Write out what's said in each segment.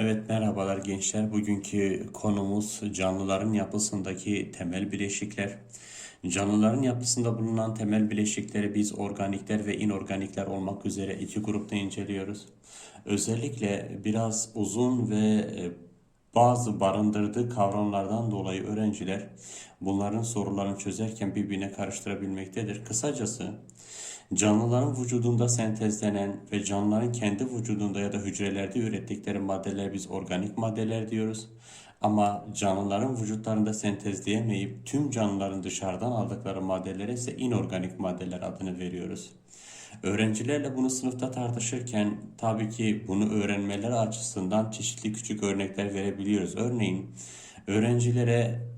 Evet merhabalar gençler. Bugünkü konumuz canlıların yapısındaki temel bileşikler. Canlıların yapısında bulunan temel bileşikleri biz organikler ve inorganikler olmak üzere iki grupta inceliyoruz. Özellikle biraz uzun ve e, bazı barındırdığı kavramlardan dolayı öğrenciler bunların sorularını çözerken birbirine karıştırabilmektedir. Kısacası Canlıların vücudunda sentezlenen ve canlıların kendi vücudunda ya da hücrelerde ürettikleri maddeler biz organik maddeler diyoruz. Ama canlıların vücutlarında sentezleyemeyip tüm canlıların dışarıdan aldıkları maddelere ise inorganik maddeler adını veriyoruz. Öğrencilerle bunu sınıfta tartışırken tabii ki bunu öğrenmeleri açısından çeşitli küçük örnekler verebiliyoruz. Örneğin öğrencilere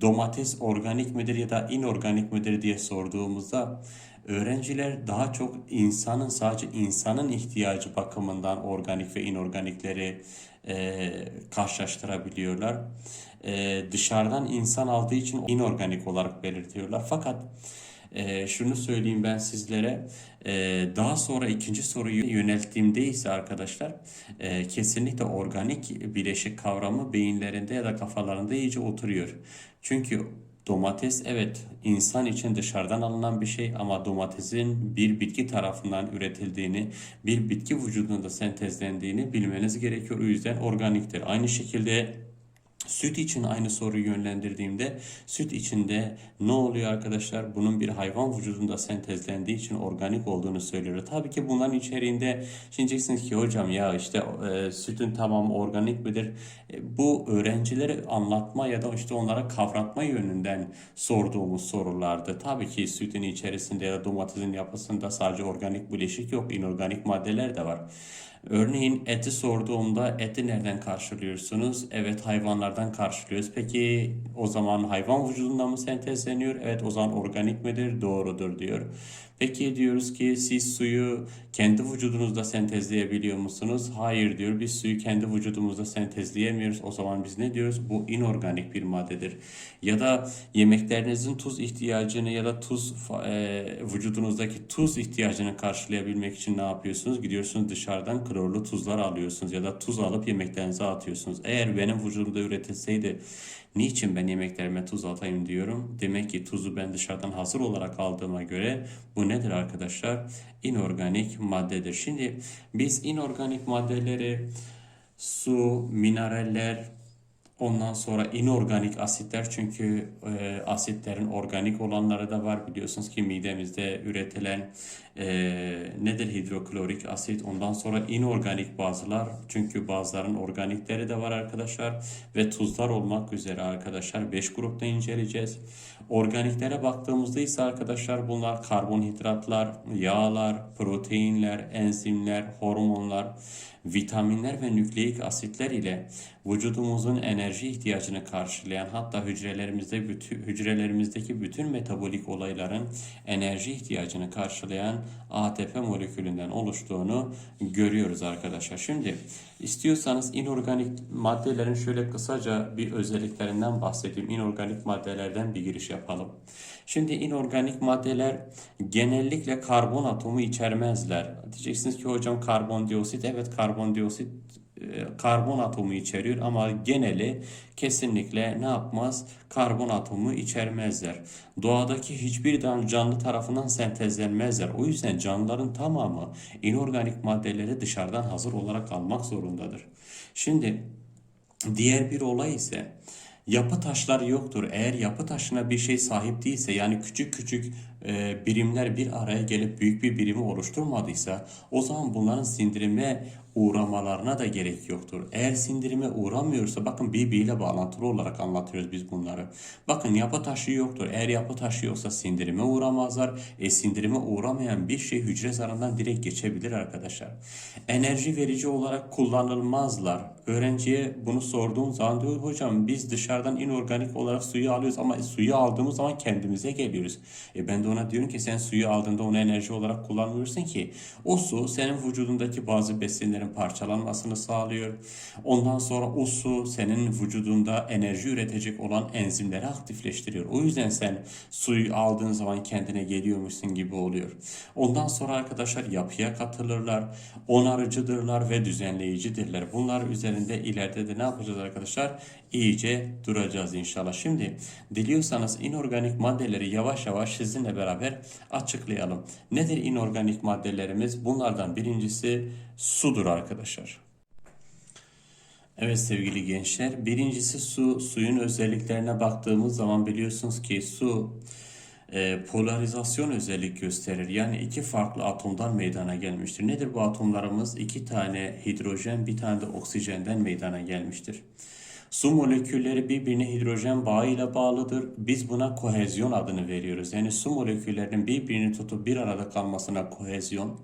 domates organik midir ya da inorganik midir diye sorduğumuzda öğrenciler daha çok insanın sadece insanın ihtiyacı bakımından organik ve inorganikleri e, karşılaştırabiliyorlar. E, dışarıdan insan aldığı için inorganik olarak belirtiyorlar. Fakat e, şunu söyleyeyim ben sizlere. E, daha sonra ikinci soruyu yönelttiğimde ise arkadaşlar e, kesinlikle organik bileşik kavramı beyinlerinde ya da kafalarında iyice oturuyor. Çünkü Domates evet insan için dışarıdan alınan bir şey ama domatesin bir bitki tarafından üretildiğini, bir bitki vücudunda sentezlendiğini bilmeniz gerekiyor. O yüzden organiktir. Aynı şekilde Süt için aynı soruyu yönlendirdiğimde süt içinde ne oluyor arkadaşlar? Bunun bir hayvan vücudunda sentezlendiği için organik olduğunu söylüyor. Tabii ki bunların içeriğinde şimdi diyeceksiniz ki hocam ya işte e, sütün tamamı organik midir? E, bu öğrencileri anlatma ya da işte onlara kavratma yönünden sorduğumuz sorulardı. Tabii ki sütün içerisinde ya da domatesin yapısında sadece organik bileşik yok, inorganik maddeler de var. Örneğin eti sorduğumda eti nereden karşılıyorsunuz? Evet hayvanlardan karşılıyoruz. Peki o zaman hayvan vücudunda mı sentezleniyor? Evet o zaman organik midir? Doğrudur diyor. Peki diyoruz ki siz suyu kendi vücudunuzda sentezleyebiliyor musunuz? Hayır diyor. Biz suyu kendi vücudumuzda sentezleyemiyoruz. O zaman biz ne diyoruz? Bu inorganik bir maddedir. Ya da yemeklerinizin tuz ihtiyacını ya da tuz e, vücudunuzdaki tuz ihtiyacını karşılayabilmek için ne yapıyorsunuz? Gidiyorsunuz dışarıdan klorlu tuzlar alıyorsunuz ya da tuz alıp yemeklerinize atıyorsunuz. Eğer benim vücudumda üretilseydi Niçin ben yemeklerime tuz atayım diyorum? Demek ki tuzu ben dışarıdan hazır olarak aldığıma göre bu nedir arkadaşlar? İnorganik maddedir. Şimdi biz inorganik maddeleri su, mineraller, Ondan sonra inorganik asitler çünkü e, asitlerin organik olanları da var. Biliyorsunuz ki midemizde üretilen e, nedir? Hidroklorik asit. Ondan sonra inorganik bazılar çünkü bazıların organikleri de var arkadaşlar. Ve tuzlar olmak üzere arkadaşlar 5 grupta inceleyeceğiz. Organiklere baktığımızda ise arkadaşlar bunlar karbonhidratlar, yağlar, proteinler, enzimler, hormonlar, vitaminler ve nükleik asitler ile vücudumuzun enerji ihtiyacını karşılayan hatta hücrelerimizde bütün, hücrelerimizdeki bütün metabolik olayların enerji ihtiyacını karşılayan ATP molekülünden oluştuğunu görüyoruz arkadaşlar. Şimdi istiyorsanız inorganik maddelerin şöyle kısaca bir özelliklerinden bahsedeyim. İnorganik maddelerden bir giriş yapalım. Şimdi inorganik maddeler genellikle karbon atomu içermezler. Diyeceksiniz ki hocam karbondioksit evet karbondioksit karbon atomu içeriyor ama geneli kesinlikle ne yapmaz? Karbon atomu içermezler. Doğadaki hiçbir canlı tarafından sentezlenmezler. O yüzden canlıların tamamı inorganik maddeleri dışarıdan hazır olarak almak zorundadır. Şimdi diğer bir olay ise yapı taşları yoktur. Eğer yapı taşına bir şey sahip değilse yani küçük küçük e, birimler bir araya gelip büyük bir birimi oluşturmadıysa o zaman bunların sindirime uğramalarına da gerek yoktur. Eğer sindirime uğramıyorsa bakın birbiriyle bağlantılı olarak anlatıyoruz biz bunları. Bakın yapı taşı yoktur. Eğer yapı taşı yoksa sindirime uğramazlar. E sindirime uğramayan bir şey hücre zarından direkt geçebilir arkadaşlar. Enerji verici olarak kullanılmazlar. Öğrenciye bunu sorduğum zaman diyor hocam biz dışarıdan inorganik olarak suyu alıyoruz ama suyu aldığımız zaman kendimize geliyoruz. E ben de de ona diyorum ki sen suyu aldığında onu enerji olarak kullanmıyorsun ki o su senin vücudundaki bazı besinlerin parçalanmasını sağlıyor. Ondan sonra o su senin vücudunda enerji üretecek olan enzimleri aktifleştiriyor. O yüzden sen suyu aldığın zaman kendine geliyormuşsun gibi oluyor. Ondan sonra arkadaşlar yapıya katılırlar, onarıcıdırlar ve düzenleyicidirler. Bunlar üzerinde ileride de ne yapacağız arkadaşlar? İyice duracağız inşallah. Şimdi diliyorsanız inorganik maddeleri yavaş yavaş sizinle beraber açıklayalım. Nedir inorganik maddelerimiz? Bunlardan birincisi sudur arkadaşlar. Evet sevgili gençler, birincisi su. Suyun özelliklerine baktığımız zaman biliyorsunuz ki su e, polarizasyon özellik gösterir. Yani iki farklı atomdan meydana gelmiştir. Nedir bu atomlarımız? İki tane hidrojen, bir tane de oksijenden meydana gelmiştir. Su molekülleri birbirine hidrojen bağıyla bağlıdır. Biz buna kohezyon adını veriyoruz. Yani su moleküllerinin birbirini tutup bir arada kalmasına kohezyon,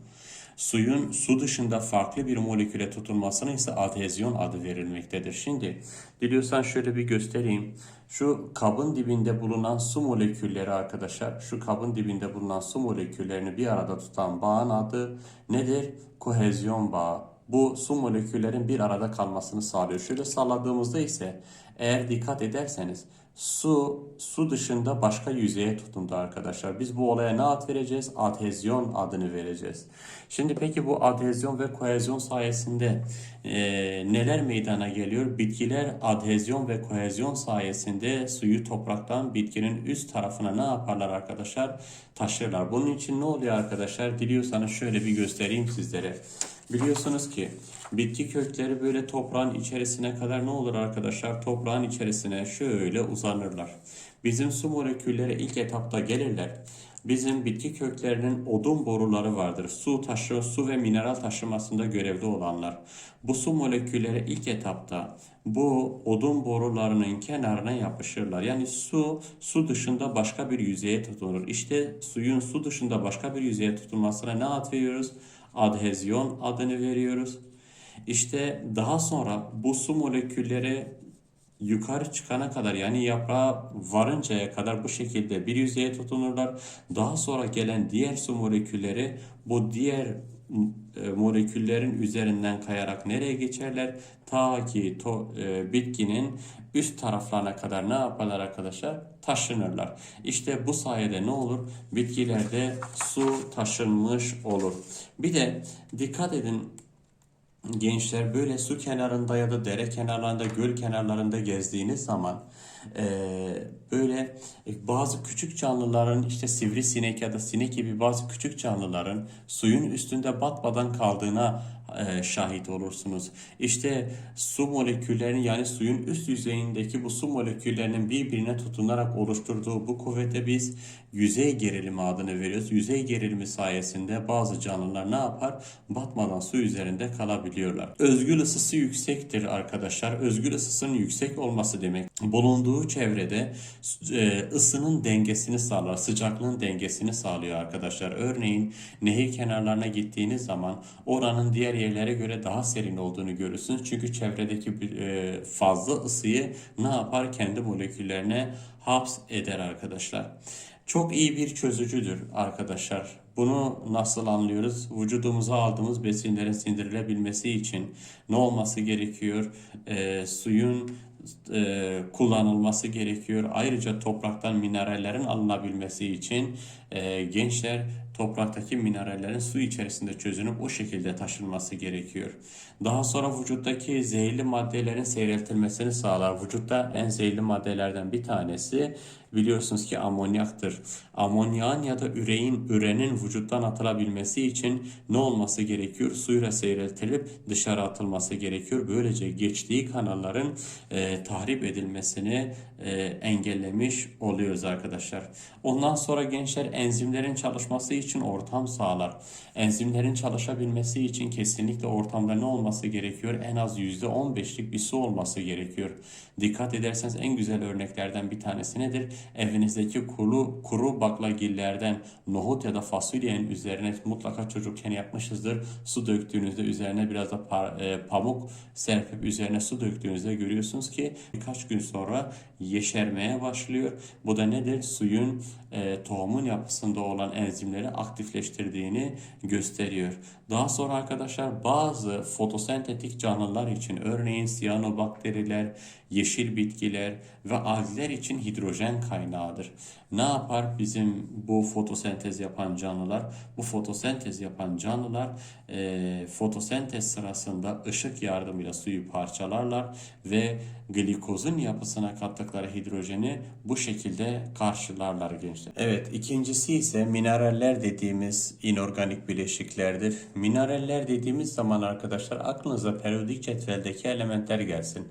Suyun su dışında farklı bir moleküle tutulmasına ise adhezyon adı verilmektedir. Şimdi diliyorsan şöyle bir göstereyim. Şu kabın dibinde bulunan su molekülleri arkadaşlar, şu kabın dibinde bulunan su moleküllerini bir arada tutan bağın adı nedir? Kohezyon bağı. Bu su moleküllerin bir arada kalmasını sağlıyor. Şöyle salladığımızda ise eğer dikkat ederseniz su su dışında başka yüzeye tutundu arkadaşlar. Biz bu olaya ne ad vereceğiz? Adhezyon adını vereceğiz. Şimdi peki bu adhezyon ve kohezyon sayesinde e, neler meydana geliyor? Bitkiler adhezyon ve kohezyon sayesinde suyu topraktan bitkinin üst tarafına ne yaparlar arkadaşlar? Taşırlar. Bunun için ne oluyor arkadaşlar? Diliyorsanız şöyle bir göstereyim sizlere. Biliyorsunuz ki bitki kökleri böyle toprağın içerisine kadar ne olur arkadaşlar? Toprağın içerisine şöyle uzanırlar. Bizim su molekülleri ilk etapta gelirler. Bizim bitki köklerinin odun boruları vardır. Su taşı, su ve mineral taşımasında görevli olanlar. Bu su molekülleri ilk etapta bu odun borularının kenarına yapışırlar. Yani su su dışında başka bir yüzeye tutunur. İşte suyun su dışında başka bir yüzeye tutulmasına ne ad veriyoruz? Adhezyon adını veriyoruz. İşte daha sonra bu su molekülleri yukarı çıkana kadar yani yaprağa varıncaya kadar bu şekilde bir yüzeye tutunurlar. Daha sonra gelen diğer su molekülleri bu diğer moleküllerin üzerinden kayarak nereye geçerler? Ta ki to, e, bitkinin üst taraflarına kadar ne yaparlar arkadaşlar? Taşınırlar. İşte bu sayede ne olur? Bitkilerde su taşınmış olur. Bir de dikkat edin gençler böyle su kenarında ya da dere kenarlarında, göl kenarlarında gezdiğiniz zaman e, böyle bazı küçük canlıların işte sivrisinek ya da sinek gibi bazı küçük canlıların suyun üstünde batmadan kaldığına e, şahit olursunuz. İşte su moleküllerinin yani suyun üst yüzeyindeki bu su moleküllerinin birbirine tutunarak oluşturduğu bu kuvvete biz yüzey gerilimi adını veriyoruz. Yüzey gerilimi sayesinde bazı canlılar ne yapar? Batmadan su üzerinde kalabiliyorlar. Özgül ısısı yüksektir arkadaşlar. Özgül ısısının yüksek olması demek bulunduğu çevrede e, ısının dengesini sağlar, sıcaklığın dengesini sağlıyor arkadaşlar. Örneğin nehir kenarlarına gittiğiniz zaman oranın diğer yerlere göre daha serin olduğunu görürsünüz. Çünkü çevredeki e, fazla ısıyı ne yapar? Kendi moleküllerine haps eder arkadaşlar. Çok iyi bir çözücüdür arkadaşlar. Bunu nasıl anlıyoruz? Vücudumuza aldığımız besinlerin sindirilebilmesi için ne olması gerekiyor? E, suyun e, kullanılması gerekiyor. Ayrıca topraktan minerallerin alınabilmesi için e, gençler topraktaki minerallerin su içerisinde çözünüp o şekilde taşınması gerekiyor. Daha sonra vücuttaki zehirli maddelerin seyreltilmesini sağlar. Vücutta en zehirli maddelerden bir tanesi biliyorsunuz ki amonyaktır. Amonyağın ya da üreğin, ürenin vücuttan atılabilmesi için ne olması gerekiyor? Suyla seyreltilip dışarı atılması gerekiyor. Böylece geçtiği kanalların e, tahrip edilmesini e, engellemiş oluyoruz arkadaşlar. Ondan sonra gençler enzimlerin çalışması için ortam sağlar. Enzimlerin çalışabilmesi için kesinlikle ortamda ne olması gerekiyor? En az %15'lik bir su olması gerekiyor. Dikkat ederseniz en güzel örneklerden bir tanesi nedir? Evinizdeki kuru, kuru baklagillerden nohut ya da fasulyenin üzerine mutlaka çocukken yapmışızdır. Su döktüğünüzde üzerine biraz da pa- e, pamuk serpip üzerine su döktüğünüzde görüyorsunuz ki birkaç gün sonra yeşermeye başlıyor. Bu da nedir? Suyun e, tohumun yapısında olan enzimleri aktifleştirdiğini gösteriyor. Daha sonra arkadaşlar bazı fotosentetik canlılar için örneğin siyanobakteriler, yeşil bitkiler ve algler için hidrojen kaynağıdır. Ne yapar bizim bu fotosentez yapan canlılar? Bu fotosentez yapan canlılar e, fotosentez sırasında ışık yardımıyla suyu parçalarlar ve glikozun yapısına kattıkları hidrojeni bu şekilde karşılarlar gençler. Evet ikincisi ise mineraller dediğimiz inorganik bileşiklerdir. Mineraller dediğimiz zaman arkadaşlar aklınıza periyodik cetveldeki elementler gelsin.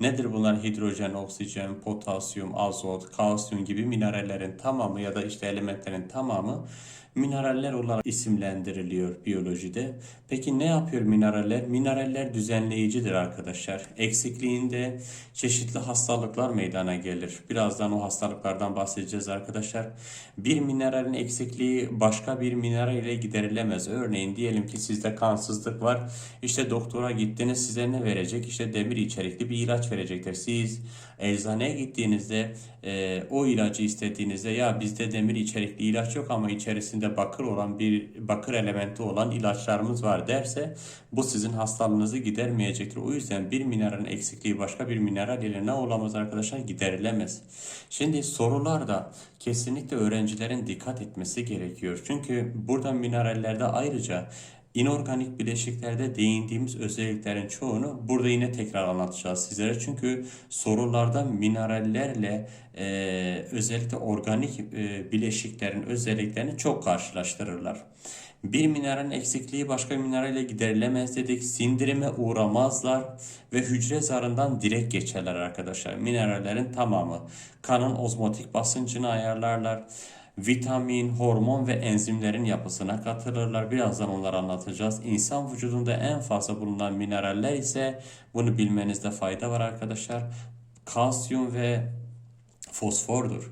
Nedir bunlar? Hidrojen, oksijen, potasyum, azot, kalsiyum gibi minerallerin tamamı ya da işte elementlerin tamamı mineraller olarak isimlendiriliyor biyolojide. Peki ne yapıyor mineraller? Mineraller düzenleyicidir arkadaşlar. Eksikliğinde çeşitli hastalıklar meydana gelir. Birazdan o hastalıklardan bahsedeceğiz arkadaşlar. Bir mineralin eksikliği başka bir mineral ile giderilemez. Örneğin diyelim ki sizde kansızlık var. İşte doktora gittiniz size ne verecek? İşte demir içerikli bir ilaç verecektir. Siz eczaneye gittiğinizde e, o ilacı istediğinizde ya bizde demir içerikli ilaç yok ama içerisinde bakır olan bir bakır elementi olan ilaçlarımız var derse bu sizin hastalığınızı gidermeyecektir. O yüzden bir mineralin eksikliği başka bir mineral ile ne olamaz arkadaşlar giderilemez. Şimdi sorularda kesinlikle öğrencilerin dikkat etmesi gerekiyor. Çünkü burada minerallerde ayrıca İnorganik bileşiklerde değindiğimiz özelliklerin çoğunu burada yine tekrar anlatacağız sizlere. Çünkü sorularda minerallerle e, özellikle organik e, bileşiklerin özelliklerini çok karşılaştırırlar. Bir mineralin eksikliği başka bir mineralle giderilemez dedik. Sindirime uğramazlar ve hücre zarından direkt geçerler arkadaşlar. Minerallerin tamamı. Kanın ozmotik basıncını ayarlarlar vitamin, hormon ve enzimlerin yapısına katılırlar. Birazdan onları anlatacağız. İnsan vücudunda en fazla bulunan mineraller ise bunu bilmenizde fayda var arkadaşlar. Kalsiyum ve fosfordur.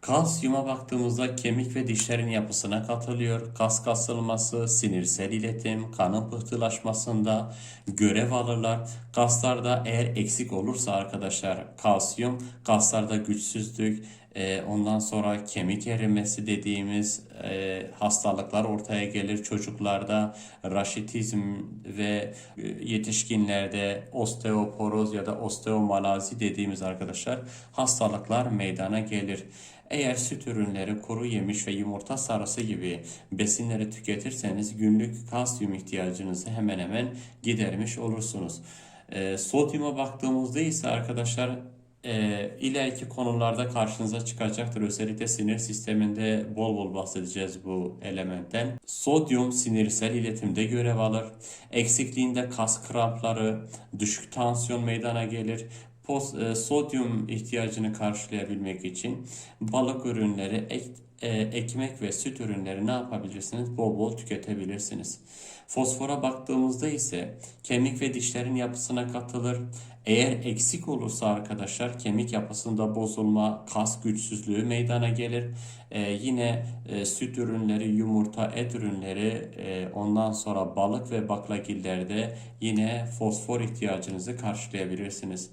Kalsiyuma baktığımızda kemik ve dişlerin yapısına katılıyor. Kas kasılması, sinirsel iletim, kanın pıhtılaşmasında görev alırlar. Kaslarda eğer eksik olursa arkadaşlar kalsiyum, kaslarda güçsüzlük, e, ondan sonra kemik erimesi dediğimiz e, hastalıklar ortaya gelir. Çocuklarda raşitizm ve e, yetişkinlerde osteoporoz ya da osteomalazi dediğimiz arkadaşlar hastalıklar meydana gelir. Eğer süt ürünleri, kuru yemiş ve yumurta sarısı gibi besinleri tüketirseniz günlük kalsiyum ihtiyacınızı hemen hemen gidermiş olursunuz. E, sodyuma baktığımızda ise arkadaşlar e, ileriki konularda karşınıza çıkacaktır. Özellikle sinir sisteminde bol bol bahsedeceğiz bu elementten. Sodyum sinirsel iletimde görev alır. Eksikliğinde kas krampları, düşük tansiyon meydana gelir. Pos, e, sodyum ihtiyacını karşılayabilmek için balık ürünleri, ek, e, ekmek ve süt ürünleri ne yapabilirsiniz? Bol bol tüketebilirsiniz. Fosfora baktığımızda ise kemik ve dişlerin yapısına katılır. Eğer eksik olursa arkadaşlar kemik yapısında bozulma, kas güçsüzlüğü meydana gelir. Ee, yine e, süt ürünleri, yumurta, et ürünleri, e, ondan sonra balık ve baklagillerde yine fosfor ihtiyacınızı karşılayabilirsiniz.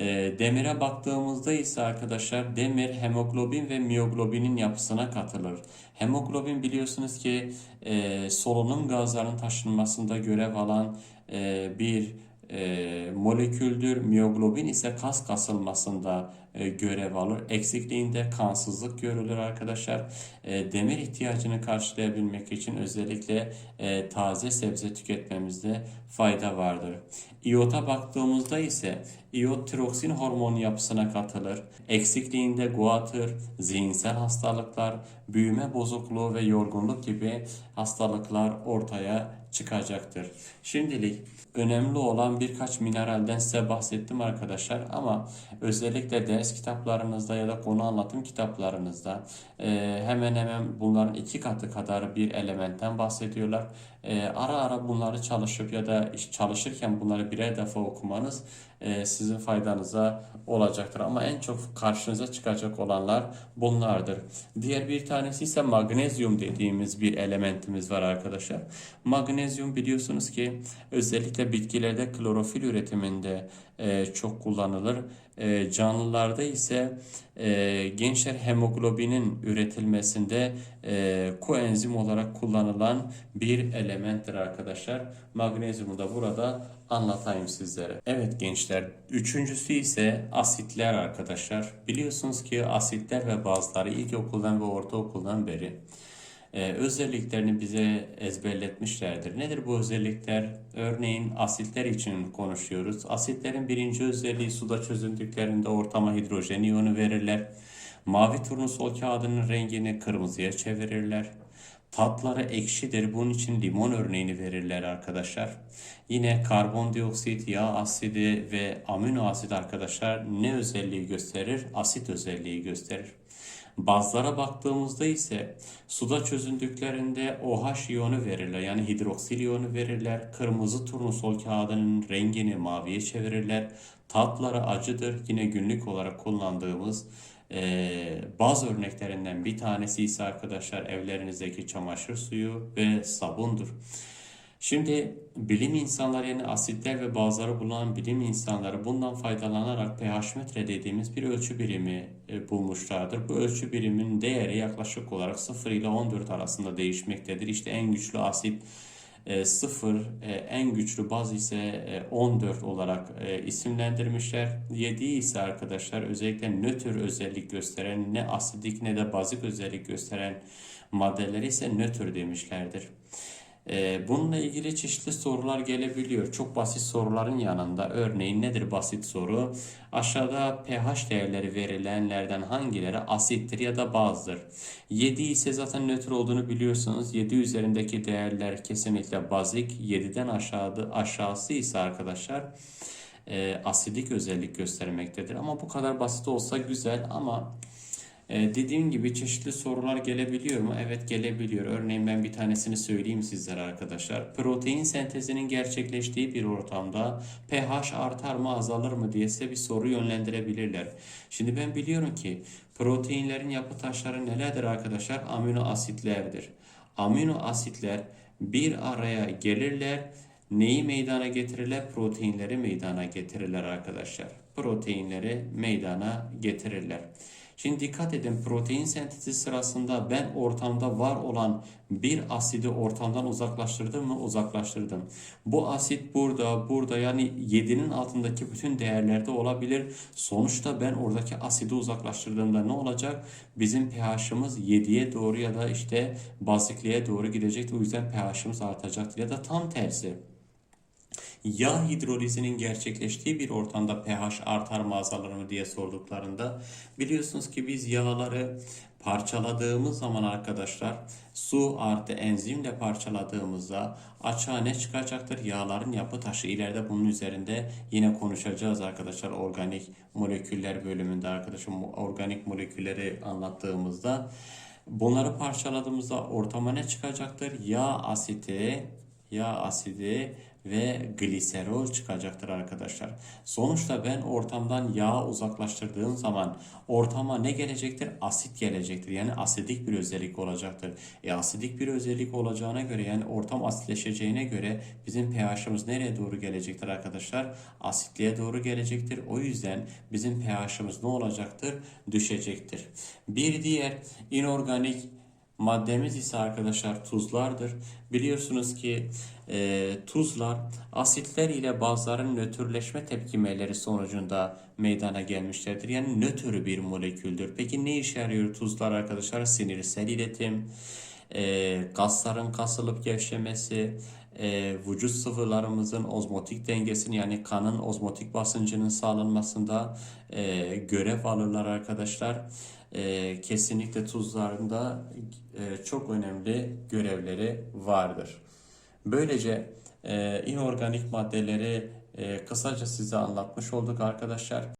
E, demire baktığımızda ise arkadaşlar demir hemoglobin ve miyoglobinin yapısına katılır. Hemoglobin biliyorsunuz ki e, solunum gazlarının taşınmasında görev alan e, bir e, moleküldür. Miyoglobin ise kas kasılmasında görev alır. Eksikliğinde kansızlık görülür arkadaşlar. E, demir ihtiyacını karşılayabilmek için özellikle e, taze sebze tüketmemizde fayda vardır. İyota baktığımızda ise iyot tiroksin hormonu yapısına katılır. Eksikliğinde guatr, zihinsel hastalıklar, büyüme bozukluğu ve yorgunluk gibi hastalıklar ortaya çıkacaktır. Şimdilik önemli olan birkaç mineralden size bahsettim arkadaşlar ama özellikle ders kitaplarınızda ya da konu anlatım kitaplarınızda hemen hemen bunların iki katı kadar bir elementten bahsediyorlar. E, ara ara bunları çalışıp ya da çalışırken bunları birer defa okumanız e, sizin faydanıza olacaktır. Ama en çok karşınıza çıkacak olanlar bunlardır. Diğer bir tanesi ise magnezyum dediğimiz bir elementimiz var arkadaşlar. Magnezyum biliyorsunuz ki özellikle bitkilerde klorofil üretiminde e, çok kullanılır. E, canlılarda ise e, gençler hemoglobinin üretilmesinde e, koenzim olarak kullanılan bir elementtir arkadaşlar. Magnezyumu da burada anlatayım sizlere. Evet gençler, üçüncüsü ise asitler arkadaşlar. Biliyorsunuz ki asitler ve bazıları ilkokuldan ve ortaokuldan beri e, özelliklerini bize ezberletmişlerdir. Nedir bu özellikler? Örneğin asitler için konuşuyoruz. Asitlerin birinci özelliği suda çözüldüklerinde ortama hidrojen iyonu verirler. Mavi turnusol kağıdının rengini kırmızıya çevirirler. Tatları ekşidir. Bunun için limon örneğini verirler arkadaşlar. Yine karbondioksit, yağ asidi ve amino asit arkadaşlar ne özelliği gösterir? Asit özelliği gösterir. Bazlara baktığımızda ise suda çözündüklerinde OH iyonu verirler. Yani hidroksil iyonu verirler. Kırmızı turnusol kağıdının rengini maviye çevirirler. Tatları acıdır. Yine günlük olarak kullandığımız eee, baz örneklerinden bir tanesi ise arkadaşlar evlerinizdeki çamaşır suyu ve sabundur. Şimdi bilim insanları yani asitler ve bazıları bulunan bilim insanları bundan faydalanarak pH metre dediğimiz bir ölçü birimi e, bulmuşlardır. Bu ölçü biriminin değeri yaklaşık olarak 0 ile 14 arasında değişmektedir. İşte en güçlü asit e, 0, e, en güçlü baz ise e, 14 olarak e, isimlendirmişler. 7 ise arkadaşlar özellikle nötr özellik gösteren ne asidik ne de bazik özellik gösteren maddeleri ise nötr demişlerdir. Ee, Bununla ilgili çeşitli sorular gelebiliyor. Çok basit soruların yanında örneğin nedir basit soru? Aşağıda pH değerleri verilenlerden hangileri asittir ya da bazdır? 7 ise zaten nötr olduğunu biliyorsunuz. 7 üzerindeki değerler kesinlikle bazik. 7'den aşağıda aşağısı ise arkadaşlar e, asidik özellik göstermektedir. Ama bu kadar basit olsa güzel ama ee, dediğim gibi çeşitli sorular gelebiliyor mu? Evet gelebiliyor. Örneğin ben bir tanesini söyleyeyim sizlere arkadaşlar. Protein sentezinin gerçekleştiği bir ortamda pH artar mı azalır mı diye size bir soru yönlendirebilirler. Şimdi ben biliyorum ki proteinlerin yapı taşları nelerdir arkadaşlar? Amino asitlerdir. Amino asitler bir araya gelirler. Neyi meydana getirirler? Proteinleri meydana getirirler arkadaşlar. Proteinleri meydana getirirler. Şimdi dikkat edin protein sentezi sırasında ben ortamda var olan bir asidi ortamdan uzaklaştırdım mı? Uzaklaştırdım. Bu asit burada, burada yani 7'nin altındaki bütün değerlerde olabilir. Sonuçta ben oradaki asidi uzaklaştırdığımda ne olacak? Bizim pH'ımız 7'ye doğru ya da işte bazikliğe doğru gidecek. O yüzden pH'ımız artacaktır. Ya da tam tersi. Yağ hidrolizinin gerçekleştiği bir ortamda pH artar mı azalır mı diye sorduklarında biliyorsunuz ki biz yağları parçaladığımız zaman arkadaşlar su artı enzimle parçaladığımızda açığa ne çıkacaktır? Yağların yapı taşı. İleride bunun üzerinde yine konuşacağız arkadaşlar organik moleküller bölümünde arkadaşlar organik molekülleri anlattığımızda bunları parçaladığımızda ortama ne çıkacaktır? Yağ asiti, yağ asidi ve gliserol çıkacaktır arkadaşlar. Sonuçta ben ortamdan yağ uzaklaştırdığım zaman ortama ne gelecektir? Asit gelecektir. Yani asidik bir özellik olacaktır. E asidik bir özellik olacağına göre yani ortam asitleşeceğine göre bizim pH'ımız nereye doğru gelecektir arkadaşlar? Asitliğe doğru gelecektir. O yüzden bizim pH'ımız ne olacaktır? Düşecektir. Bir diğer inorganik Maddemiz ise arkadaşlar tuzlardır. Biliyorsunuz ki e, tuzlar asitler ile bazıların nötrleşme tepkimeleri sonucunda meydana gelmişlerdir. Yani nötr bir moleküldür. Peki ne işe yarıyor tuzlar arkadaşlar? Sinirsel iletim, e, kasların kasılıp gevşemesi, e, vücut sıvılarımızın ozmotik dengesini yani kanın ozmotik basıncının sağlanmasında e, görev alırlar arkadaşlar. E, kesinlikle tuzlarında e, çok önemli görevleri vardır. Böylece e, inorganik maddeleri e, kısaca size anlatmış olduk arkadaşlar.